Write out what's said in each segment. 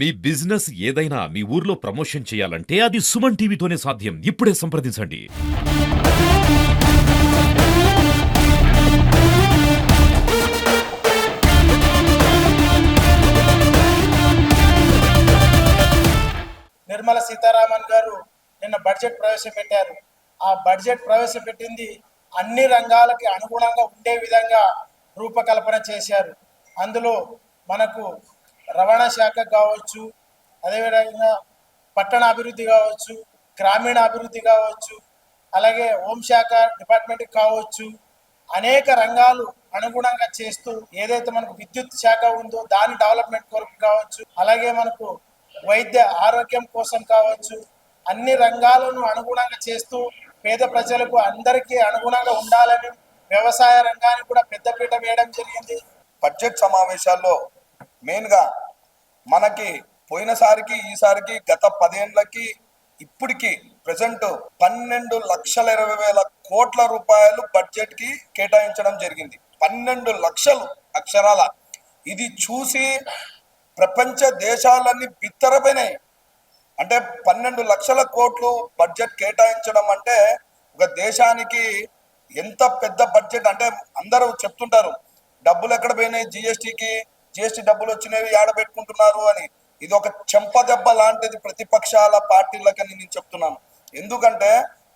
మీ business ఏదైనా మీ ఊర్లో promotion చేయాలంటే అది సుమన్ టీవీతోనే సాధ్యం. ఇప్పుడే సంప్రదించండి. నిర్మల సీతారామన్ గారు నిన్న బడ్జెట్ ప్రవేశపెట్టారు. ఆ బడ్జెట్ ప్రవేశపెట్టింది అన్ని రంగాలకి అనుగుణంగా ఉండే విధంగా రూపకల్పన చేశారు. అందులో మనకు రవాణా శాఖ కావచ్చు అదేవిధంగా పట్టణ అభివృద్ధి కావచ్చు గ్రామీణ అభివృద్ధి కావచ్చు అలాగే హోంశాఖ డిపార్ట్మెంట్ కావచ్చు అనేక రంగాలు అనుగుణంగా చేస్తూ ఏదైతే మనకు విద్యుత్ శాఖ ఉందో దాని డెవలప్మెంట్ కొరకు కావచ్చు అలాగే మనకు వైద్య ఆరోగ్యం కోసం కావచ్చు అన్ని రంగాలను అనుగుణంగా చేస్తూ పేద ప్రజలకు అందరికీ అనుగుణంగా ఉండాలని వ్యవసాయ రంగానికి కూడా పెద్దపీట వేయడం జరిగింది. బడ్జెట్ సమావేశాల్లో మెయిన్గా మనకి పోయినసారికి ఈసారికి గత పదేండ్లకి ఇప్పటికి ప్రజెంట్ పన్నెండు లక్షల ఇరవై వేల కోట్ల రూపాయలు బడ్జెట్కి కేటాయించడం జరిగింది. పన్నెండు లక్షలు అక్షరాల. ఇది చూసి ప్రపంచ దేశాలన్నీ బిత్తరపోయినాయి. అంటే పన్నెండు లక్షల కోట్లు బడ్జెట్ కేటాయించడం అంటే ఒక దేశానికి ఎంత పెద్ద బడ్జెట్? అంటే అందరూ చెప్తుంటారు డబ్బులు ఎక్కడ పోయినాయి? జిఎస్టికి జిఎస్టి డబ్బులు వచ్చినవి ఆడబెట్టుకుంటున్నారు అని. ఇది ఒక చెంపదెబ్బ లాంటిది ప్రతిపక్షాల పార్టీలకని నేను చెప్తున్నాను. ఎందుకంటే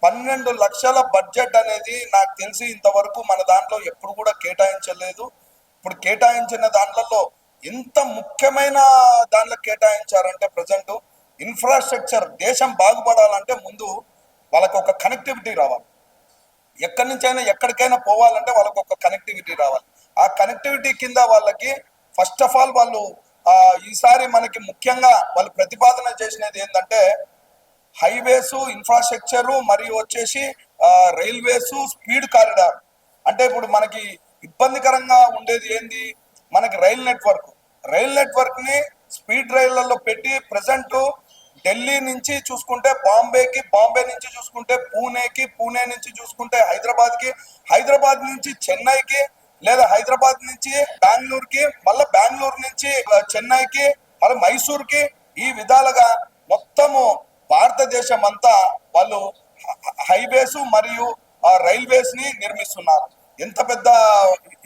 పన్నెండు లక్షల బడ్జెట్ అనేది నాకు తెలిసి ఇంతవరకు మన దాంట్లో ఎప్పుడు కూడా కేటాయించలేదు. ఇప్పుడు కేటాయించిన దాంట్లో ఎంత ముఖ్యమైన దాంట్లో కేటాయించారంటే ప్రజెంట్ ఇన్ఫ్రాస్ట్రక్చర్ దేశం బాగుపడాలంటే ముందు వాళ్ళకు ఒక కనెక్టివిటీ రావాలి. ఎక్కడి నుంచైనా ఎక్కడికైనా పోవాలంటే వాళ్ళకు ఒక కనెక్టివిటీ రావాలి. ఆ కనెక్టివిటీ కింద వాళ్ళకి ఫస్ట్ ఆఫ్ ఆల్ వాళ్ళు ఆ, ఈసారి మనకి ముఖ్యంగా వాళ్ళు ప్రతిపాదన చేసినది ఏంటంటే హైవేస్ ఇన్ఫ్రాస్ట్రక్చర్ మరియు వచ్చేసి రైల్వేస్ స్పీడ్ కారిడార్. అంటే ఇప్పుడు మనకి ఇబ్బందికరంగా ఉండేది ఏంది? మనకి రైల్ నెట్వర్క్. రైల్ నెట్వర్క్ని స్పీడ్ రైళ్ళలో పెట్టి ప్రజెంట్ ఢిల్లీ నుంచి చూసుకుంటే బాంబేకి బాంబే నుంచి చూసుకుంటే పూణేకి పూణే నుంచి చూసుకుంటే హైదరాబాద్కి హైదరాబాద్ నుంచి చెన్నైకి లేదా హైదరాబాద్ నుంచి బెంగళూరుకి మళ్ళీ బెంగళూరు నుంచి చెన్నైకి మళ్ళీ మైసూర్కి ఈ విధాలుగా మొత్తము భారతదేశం అంతా వాళ్ళు హైవేస్ మరియు రైల్వేస్ని నిర్మిస్తున్నారు. ఎంత పెద్ద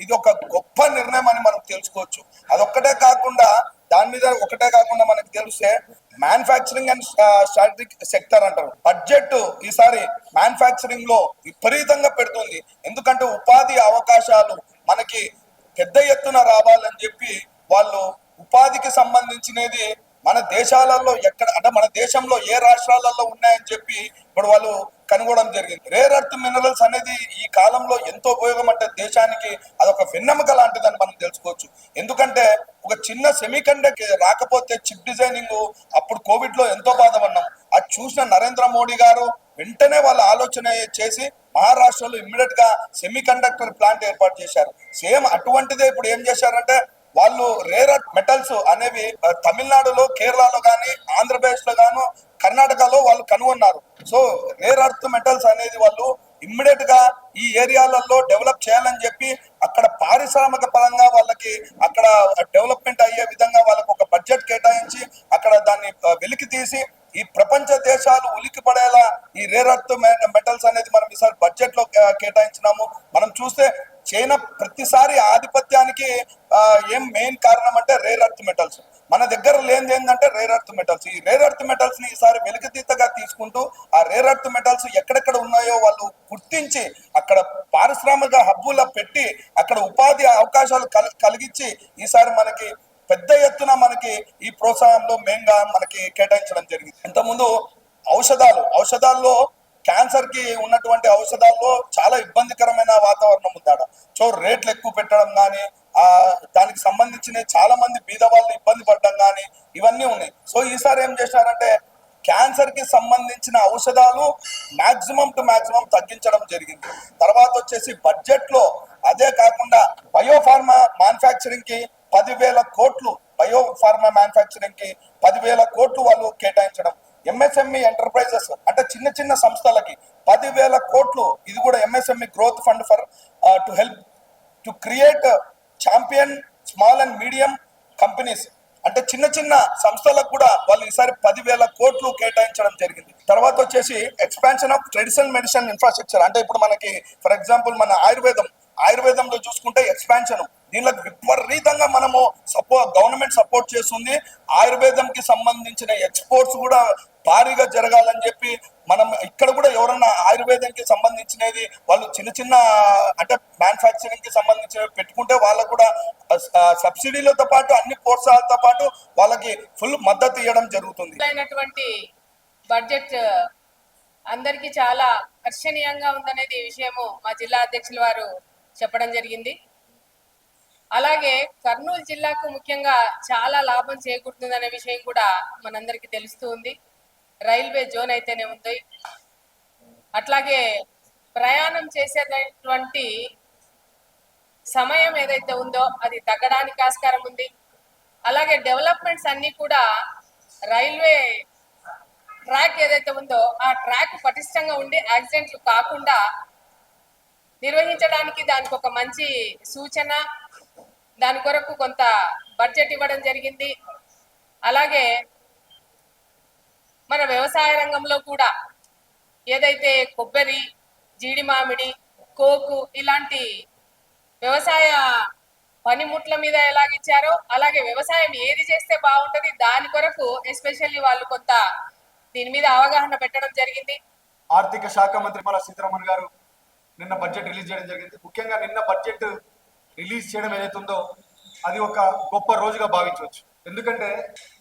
ఇది ఒక గొప్ప నిర్ణయం అని మనం తెలుసుకోవచ్చు. అదొక్కటే కాకుండా దాని మీద ఒకటే కాకుండా మనకు తెలిస్తే మ్యానుఫ్యాక్చరింగ్ అండ్ స్ట్రాటజిక్ సెక్టర్ అంటారు. బడ్జెట్ ఈసారి మ్యానుఫ్యాక్చరింగ్లో విపరీతంగా పెడుతుంది. ఎందుకంటే ఉపాధి అవకాశాలు మనకి పెద్ద ఎత్తున రావాలని చెప్పి వాళ్ళు ఉపాధికి సంబంధించినది మన దేశాలలో ఎక్కడ అంటే మన దేశంలో ఏ రాష్ట్రాలలో ఉన్నాయని చెప్పి ఇప్పుడు వాళ్ళు కనుగొనడం జరిగింది. రేర్ అర్త్ మినరల్స్ అనేది ఈ కాలంలో ఎంతో ఉపయోగం అంటే దేశానికి అదొక వెన్నెముక లాంటిదని మనం తెలుసుకోవచ్చు. ఎందుకంటే ఒక చిన్న సెమీ కండక్టర్ రాకపోతే చిప్ డిజైనింగ్ అప్పుడు కోవిడ్లో ఎంతో బాధపడ్డాం. అది చూసిన నరేంద్ర మోడీ గారు వెంటనే వాళ్ళ ఆలోచన చేసి మహారాష్ట్రలో ఇమ్మీడియట్గా సెమీ కండక్టర్ ప్లాంట్ ఏర్పాటు చేశారు. సేమ్ అటువంటిదే ఇప్పుడు ఏం చేశారంటే వాళ్ళు రేర్ మెటల్స్ అనేవి తమిళనాడులో కేరళలో కానీ ఆంధ్రప్రదేశ్లో గాను కర్ణాటకలో వాళ్ళు కనుగొన్నారు. సో రేర్ అర్త్ మెటల్స్ అనేది వాళ్ళు ఇమ్మీడియట్గా ఈ ఏరియాలలో డెవలప్ చేయాలని చెప్పి అక్కడ పారిశ్రామిక పరంగా వాళ్ళకి అక్కడ డెవలప్మెంట్ అయ్యే విధంగా వాళ్ళకు ఒక బడ్జెట్ కేటాయించి అక్కడ దాన్ని వెలికి తీసి ఈ ప్రపంచ దేశాలు ఉలికి పడేలా ఈ రేర్ అర్త్ మెటల్స్ అనేది మనం ఈసారి బడ్జెట్లో కేటాయించినాము. మనం చూస్తే చైనా ప్రతిసారి ఆధిపత్యానికి ఏం మెయిన్ కారణం అంటే రేర్ అర్త్ మెటల్స్ మన దగ్గర లేనిది ఏంటంటే రేర్ అర్త్ మెటల్స్ ఈ రేర్ అర్త్ మెటల్స్ని ఈసారి వెలుగుతీతగా తీసుకుంటూ ఆ రేర్ అర్త్ మెటల్స్ ఎక్కడెక్కడ ఉన్నాయో వాళ్ళు గుర్తించి అక్కడ పారిశ్రామిక హబ్బులా పెట్టి అక్కడ ఉపాధి అవకాశాలు కల్- కలిగించి ఈసారి మనకి పెద్ద ఎత్తున మనకి ఈ ప్రోత్సాహంలో మెయిన్గా మనకి కేటాయించడం జరిగింది. ఇంతకుముందు ఔషధాలు ఔషధాల్లో క్యాన్సర్కి ఉన్నటువంటి ఔషధాల్లో చాలా ఇబ్బందికరమైన వాతావరణం ఉందాడ సో రేట్లు ఎక్కువ పెట్టడం కానీ ఆ దానికి సంబంధించిన చాలా మంది బీద వాళ్ళు ఇబ్బంది పడడం కానీ ఇవన్నీ ఉన్నాయి. సో ఈసారి ఏం చేశారంటే క్యాన్సర్కి సంబంధించిన ఔషధాలు మాక్సిమం టు మాక్సిమం తగ్గించడం జరిగింది. తర్వాత వచ్చేసి బడ్జెట్లో అదే కాకుండా బయోఫార్మా మ్యానుఫ్యాక్చరింగ్కి పదివేల కోట్లు బయో ఫార్మా మ్యానుఫ్యాక్చరింగ్కి పదివేల కోట్లు వాళ్ళు కేటాయించడం. ఎంఎస్ఎంఈ ఎంటర్ప్రైజెస్ అంటే చిన్న చిన్న సంస్థలకి పదివేల కోట్లు ఇది కూడా MSME growth fund for to help to create champion small and medium companies. అంటే చిన్న చిన్న సంస్థలకు కూడా వాళ్ళు ఈసారి పదివేల కోట్లు కేటాయించడం జరిగింది. తర్వాత వచ్చేసి expansion of traditional medicine infrastructure. అంటే ఇప్పుడు మనకి ఫర్ ఎగ్జాంపుల్ మన ఆయుర్వేదం ఆయుర్వేదంలో చూసుకుంటే ఎక్స్పాన్షన్ దీనికి విపరీతంగా మనము సపోర్ట్ గవర్నమెంట్ సపోర్ట్ చేస్తుంది. ఆయుర్వేదంకి సంబంధించిన ఎక్స్పోర్ట్స్ కూడా భారీగా జరగాలని చెప్పి మనం ఇక్కడ కూడా ఎవరన్నా ఆయుర్వేదంకి సంబంధించినది వాళ్ళు చిన్న చిన్న అంటే మ్యానుఫ్యాక్చరింగ్కి సంబంధించినవి పెట్టుకుంటే వాళ్ళకు కూడా సబ్సిడీలతో పాటు అన్ని ప్రోత్సాహాలతో పాటు వాళ్ళకి ఫుల్ మద్దతు ఇవ్వడం జరుగుతుంది. అయినటువంటి బడ్జెట్ అందరికీ చాలా హర్షణీయంగా ఉందనేది ఈ విషయము మా జిల్లా అధ్యక్షుల వారు చెప్పడం జరిగింది. అలాగే కర్నూలు జిల్లాకు ముఖ్యంగా చాలా లాభం చేకూరుతుందనే విషయం కూడా మనందరికీ తెలుస్తూ ఉంది. రైల్వే జోన్ అయితేనే ఉంది. అట్లాగే ప్రయాణం చేసేటటువంటి సమయం ఏదైతే ఉందో అది తగ్గడానికి ఆస్కారం ఉంది. అలాగే డెవలప్మెంట్స్ అన్నీ కూడా రైల్వే ట్రాక్ ఏదైతే ఉందో ఆ ట్రాక్ పటిష్టంగా ఉండి యాక్సిడెంట్లు కాకుండా నిర్వహించడానికి దానికి ఒక మంచి సూచన దాని కొరకు కొంత బడ్జెట్ ఇవ్వడం జరిగింది. అలాగే మన వ్యవసాయ రంగంలో కూడా ఏదైతే కొబ్బరి జీడి మామిడి కోకు ఇలాంటి వ్యవసాయ పనిముట్ల మీద ఎలాగిచ్చారో అలాగే వ్యవసాయం ఏది చేస్తే బాగుంటది దాని కొరకు ఎస్పెషల్లీ వాళ్ళు కొంత దీని మీద అవగాహన పెట్టడం జరిగింది. ఆర్థిక శాఖ మంత్రి మన సీతారామన్ గారు నిన్న బడ్జెట్ రిలీజ్ చేయడం జరిగింది. ముఖ్యంగా నిన్న బడ్జెట్ రిలీజ్ చేయడం ఏదైతే ఉందో అది ఒక గొప్ప రోజుగా భావించవచ్చు. ఎందుకంటే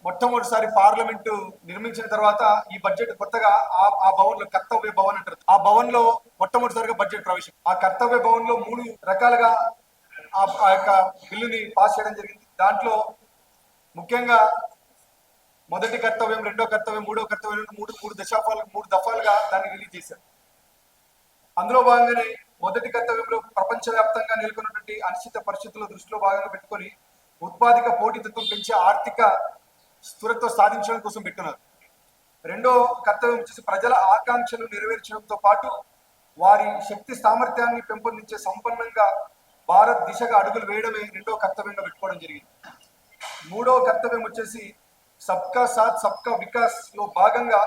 మొట్టమొదటిసారి పార్లమెంటు నిర్మించిన తర్వాత ఈ బడ్జెట్ కొత్తగా ఆ ఆ భవన్లో కర్తవ్య భవన్ అంటారు. ఆ భవన్లో మొట్టమొదటిసారిగా బడ్జెట్ ప్రవేశం. ఆ కర్తవ్య భవన్లో మూడు రకాలుగా ఆ ఆ యొక్క బిల్లుని పాస్ చేయడం జరిగింది. దాంట్లో ముఖ్యంగా మొదటి కర్తవ్యం రెండో కర్తవ్యం మూడో కర్తవ్యం మూడు మూడు దశాఫాలు మూడు దఫాలుగా దాన్ని రిలీజ్ చేశారు. అందులో భాగంగానే మొదటి కర్తవ్యంలో ప్రపంచవ్యాప్తంగా నెలకొన్నటువంటి అనిశ్చిత పరిస్థితుల దృష్టిలో భాగంగా పెట్టుకొని ఉత్పాదక పోటీతత్వం పెంచే ఆర్థిక స్థిరత్వం సాధించడం కోసం పెట్టున్నారు. రెండో కర్తవ్యం వచ్చేసి ప్రజల ఆకాంక్షలు నెరవేర్చడంతో పాటు వారి శక్తి సామర్థ్యాన్ని పెంపొందించే సంపన్నంగా భారత్ దిశగా అడుగులు వేయడమే రెండో కర్తవ్యంగా పెట్టుకోవడం జరిగింది. మూడవ కర్తవ్యం వచ్చేసి సబ్కా సాత్ సబ్కా వికాస్లో భాగంగా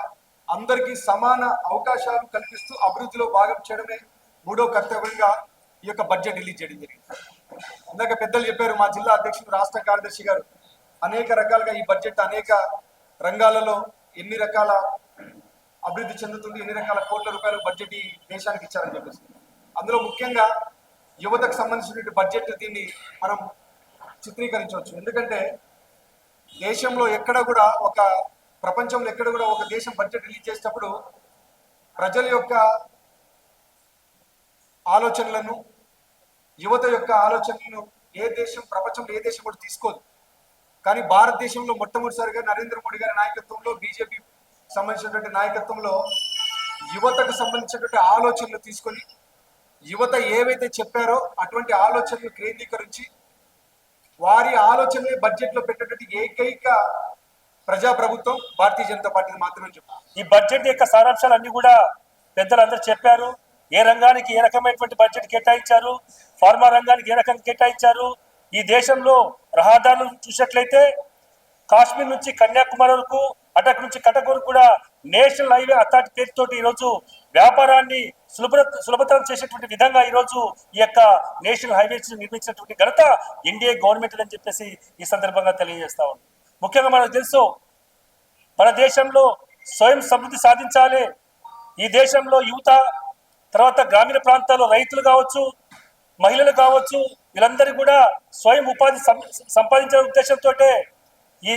అందరికీ సమాన అవకాశాలు కల్పిస్తూ అభివృద్ధిలో భాగం చేయడమే మూడో కర్తవ్యంగా ఈ యొక్క బడ్జెట్ రిలీజ్ చేయడం జరిగింది. ఇందాక పెద్దలు చెప్పారు మా జిల్లా అధ్యక్షుడు రాష్ట్ర కార్యదర్శి గారు అనేక రకాలుగా ఈ బడ్జెట్ అనేక రంగాలలో ఎన్ని రకాల అభివృద్ధి చెందుతుంది ఎన్ని రకాల కోట్ల రూపాయలు బడ్జెట్ ఈ దేశానికి ఇచ్చారని చెప్పేసి. అందులో ముఖ్యంగా యువతకు సంబంధించినటువంటి బడ్జెట్ దీన్ని మనం చిత్రీకరించవచ్చు. ఎందుకంటే దేశంలో ఎక్కడ కూడా ఒక ప్రపంచంలో ఎక్కడ కూడా ఒక దేశం బడ్జెట్ రిలీజ్ చేసేటప్పుడు ప్రజల యొక్క ఆలోచనలను యువత యొక్క ఆలోచనలను ఏ దేశం ప్రపంచంలో ఏ దేశం కూడా తీసుకోదు. కానీ భారతదేశంలో మొట్టమొదటిసారిగా నరేంద్ర మోడీ గారి నాయకత్వంలో బీజేపీ సంబంధించినటువంటి నాయకత్వంలో యువతకు సంబంధించినటువంటి ఆలోచనలు తీసుకొని యువత ఏవైతే చెప్పారో అటువంటి ఆలోచనలు కేంద్రీకరించి వారి ఆలోచనలే బడ్జెట్లో పెట్టేటువంటి ఏకైక ప్రజా ప్రభుత్వం భారతీయ జనతా పార్టీ మాత్రమే చెప్పారు ఈ బడ్జెట్ యొక్క సారాంశాలన్నీ కూడా పెద్దలందరూ చెప్పారు. ఏ రంగానికి ఏ రకమైనటువంటి బడ్జెట్ కేటాయించారు? ఫార్మా రంగానికి ఏ రకంగా కేటాయించారు? ఈ దేశంలో రహదారులు చూసినట్లయితే కాశ్మీర్ నుంచి కన్యాకుమారి వరకు అటక్ నుంచి కటక్ వరకు కూడా నేషనల్ హైవే అథారిటీ పేరుతోటి ఈరోజు వ్యాపారాన్ని సులభ సులభతరం చేసేటువంటి విధంగా ఈరోజు ఈ యొక్క నేషనల్ హైవేస్ నిర్మించినటువంటి ఘనత ఎన్డీఏ గవర్నమెంట్ అని చెప్పేసి ఈ సందర్భంగా తెలియజేస్తా ఉంది ముఖ్యంగా మనకు తెలుసు మన దేశంలో స్వయం సమృద్ధి సాధించాలి. ఈ దేశంలో యువత తర్వాత గ్రామీణ ప్రాంతాల్లో రైతులు కావచ్చు మహిళలు కావచ్చు వీళ్ళందరూ కూడా స్వయం ఉపాధి సం- సంపాదించే ఉద్దేశంతో ఈ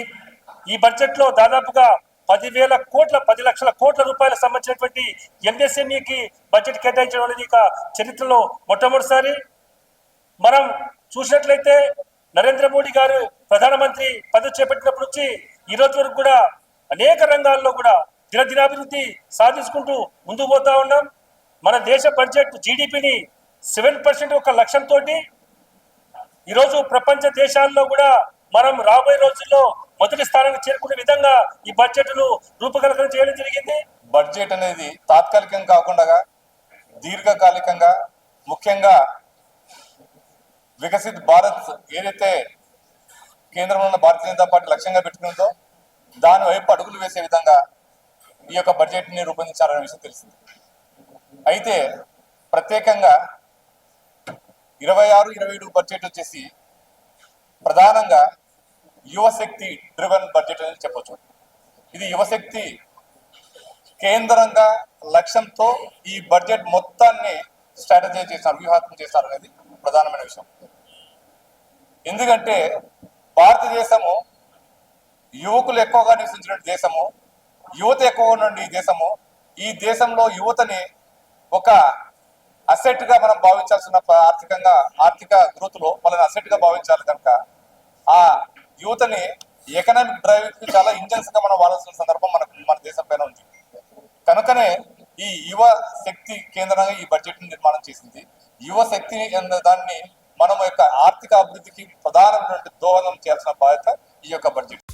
ఈ బడ్జెట్లో దాదాపుగా పదివేల కోట్ల పది లక్షల కోట్ల రూపాయలకు సంబంధించినటువంటి ఎంఎస్ఎంఈకి బడ్జెట్ కేటాయించడం అనేది ఇక చరిత్రలో మొట్టమొదటిసారి. మనం చూసినట్లయితే నరేంద్ర మోడీ గారు ప్రధానమంత్రి పదవి చేపట్టినప్పటి నుంచి ఈ రోజు వరకు కూడా అనేక రంగాల్లో కూడా దినదినాభివృద్ధి సాధించుకుంటూ ముందుకు పోతా ఉన్నాం. మన దేశ బడ్జెట్ జీడిపిని సెవెన్ పర్సెంట్ ఒక లక్ష్యంతో ఈరోజు ప్రపంచ దేశాల్లో కూడా మనం రాబోయే రోజుల్లో మొదటి స్థానానికి చేరుకునే విధంగా ఈ బడ్జెట్ను రూపకల్పన చేయడం జరిగింది. బడ్జెట్ అనేది తాత్కాలికం కాకుండా దీర్ఘకాలికంగా ముఖ్యంగా వికసిత్ భారత్ ఏదైతే కేంద్రంలో ఉన్న భారతీయ జనతా పార్టీ లక్ష్యంగా పెట్టుకుందో దాని వైపు అడుగులు వేసే విధంగా ఈ యొక్క బడ్జెట్ని రూపొందించాలనే విషయం తెలిసింది. అయితే ప్రత్యేకంగా ఇరవై ఆరు ఇరవై ఏడు బడ్జెట్ వచ్చేసి ప్రధానంగా యువశక్తి డ్రివెన్ బడ్జెట్ అని చెప్పొచ్చు. ఇది యువశక్తి కేంద్రంగా లక్ష్యంతో ఈ బడ్జెట్ మొత్తాన్ని స్ట్రాటజైజ్ చేస్తారు వ్యూహాత్మకం చేస్తారు అనేది ప్రధానమైన విషయం. ఎందుకంటే భారతదేశము యువకులు ఎక్కువగా నివసించిన దేశము యువత ఎక్కువగా ఉన్న ఈ దేశము ఈ దేశంలో యువతని ఒక అసెట్గా మనం భావించాల్సిన ఆర్థికంగా ఆర్థిక గ్రోత్లో వాళ్ళని అసెట్గా భావించాలి కనుక ఆ యువతని ఎకనామిక్ డ్రైవ్కి చాలా ఇంజన్స్గా మనం వాడాల్సిన సందర్భం మనకు మన దేశం పైన ఉంది. కనుకనే ఈ యువ శక్తి కేంద్రంగా ఈ బడ్జెట్ నిర్మాణం చేసింది. యువ శక్తి అన్న దాన్ని మనం యొక్క ఆర్థిక అభివృద్ధికి ప్రధానమైనటువంటి దోహదం చేయాల్సిన బాధ్యత ఈ యొక్క బడ్జెట్